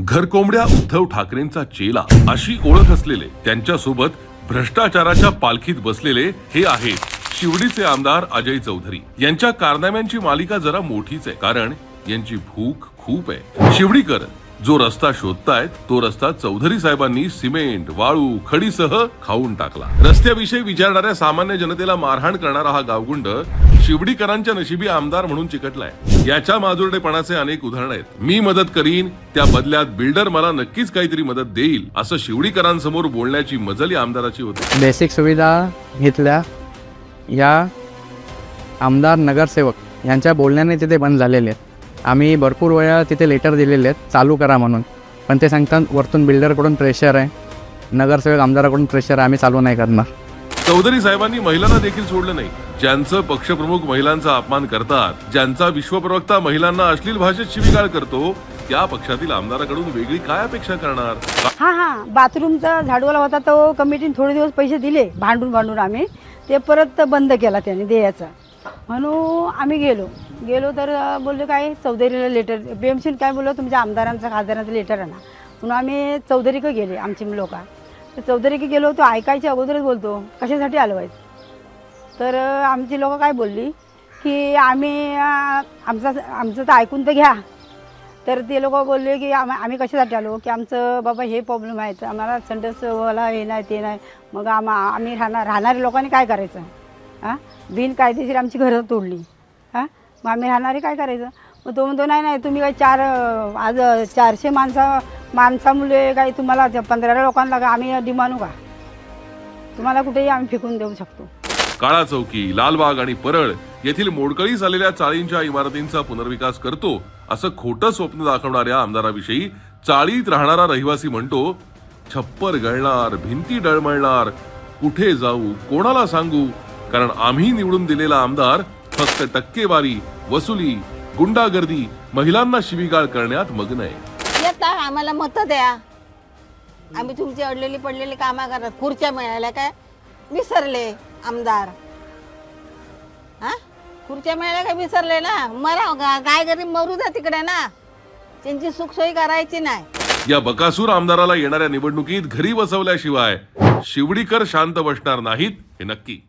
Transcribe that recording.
घरकोंबड्या उद्धव ठाकरेंचा चेला अशी ओळख असलेले त्यांच्यासोबत भ्रष्टाचाराच्या पालखीत बसलेले हे आहेत शिवडीचे आमदार अजय चौधरी. यांच्या कारनाम्यांची मालिका जरा मोठीच आहे कारण यांची भूक खूप आहे. शिवडीकर जो रस्ता शोधतायत तो रस्ता चौधरी साहेबांनी सिमेंट वाळू खडीसह खाऊन टाकला. रस्त्याविषयी विचारणाऱ्या सामान्य जनतेला मारहाण करणारा हा गावगुंड शिवडीकरांच्या नशिबी आमदार म्हणून चिकटलाय. याच्या माजुरडेपणाचे अनेक उदाहरण आहेत. मी मदत करीन त्या बदल्यात बिल्डर मला नक्कीच काहीतरी मदत देईल असं शिवडीकरांसमोर बोलण्याची मजल या आमदाराची होती. बेसिक सुविधा घेतल्या या आमदार नगरसेवक यांच्या बोलण्याने तिथे बंद झालेले आहेत. आम्ही भरपूर वेळा तिथे लेटर दिलेले आहेत चालू करा म्हणून. पण ते सांगतात वरतून बिल्डरकडून प्रेशर आहे. नगरसेवक आमदाराकडून प्रेशर आहे आम्ही चालू नाही करणार. चौधरी साहेबांनी महिलांना देखील सोडलं नाही. ज्यांचं पक्षप्रमुख महिलांचा अपमान करतात ज्यांचा विश्वप्रवक्ता महिलांना अश्लील भाषेत शिवीगाळ करतो त्या पक्षातील आमदाराकडून वेगळी काय अपेक्षा करणार? हा हा. बाथरूमचा झाडूवाला होता तो कमिटीने थोडे दिवस पैसे दिले भांडून भांडून आम्ही. ते परत बंद केला त्याने द्यायचा म्हणून आम्ही गेलो. गेलो तर बोललो बोलले काय चौधरीला लेटर बी एम काय बोललो? तुमच्या आमदारांचं खासदारांचं लेटर आणा म्हणून आम्ही चौधरीकं गेले आमची लोक. तर चौधरीक गेलो तो ऐकायच्या अगोदरच बोलतो कशासाठी आलो आहेत तर आमची लोक काय बोलली की आम्ही आमचा आमचं तर ऐकून तर घ्या. तर ते लोक बोलले की आम आम्ही कशासाठी आलो? की आमचं बाबा हे प्रॉब्लेम आहे तर आम्हाला संडसवाला हे नाही ते नाही. मग आम आम्ही राहणार राहणाऱ्या लोकांनी काय करायचं? हां? बिनकायदेशीर आमची घरं तोडली. हां? मग आम्ही राहणारे काय करायचं? मग तो म्हणतो नाही नाही तुम्ही काय चार आज चारशे माणसा माणसामुळे काही तुम्हाला पंधरा लोकांना का आम्ही डिमानू का तुम्हाला कुठेही आम्ही फेकून देऊ शकतो. काळा चौकी लालबाग आणि परळ येथील मोडकळी झालेल्या चाळींच्या इमारतींचा पुनर्विकास करतो असं खोटं स्वप्न दाखवणाऱ्या आमदाराविषयी चाळीत राहणारा रहिवासी म्हणतो छप्पर गळणार भिंती डळमळणार कुठे जाऊ कोणाला सांगू कारण आम्ही निवडून दिलेला आमदार फक्त टक्केवारी वसुली गुंडागर्दी महिलांना शिवीगाळ करण्यात मग्न आहे. येता आम्हाला मत द्या. आम्ही तुमची अडलेली पडलेली कामं करत खुर्च्या मिळाल्या काय? विसरले आमदार. हा? खुर्च्या मिळाल्या काय विसरले ना? मरा काय गरीब मरू द्या तिकडे ना. त्यांची सुखसोयी करायची नाही. या बकासूर आमदाराला येणाऱ्या निवडणुकीत घरी बसवल्याशिवाय शिवडीकर शांत बसणार नाहीत हे नक्की.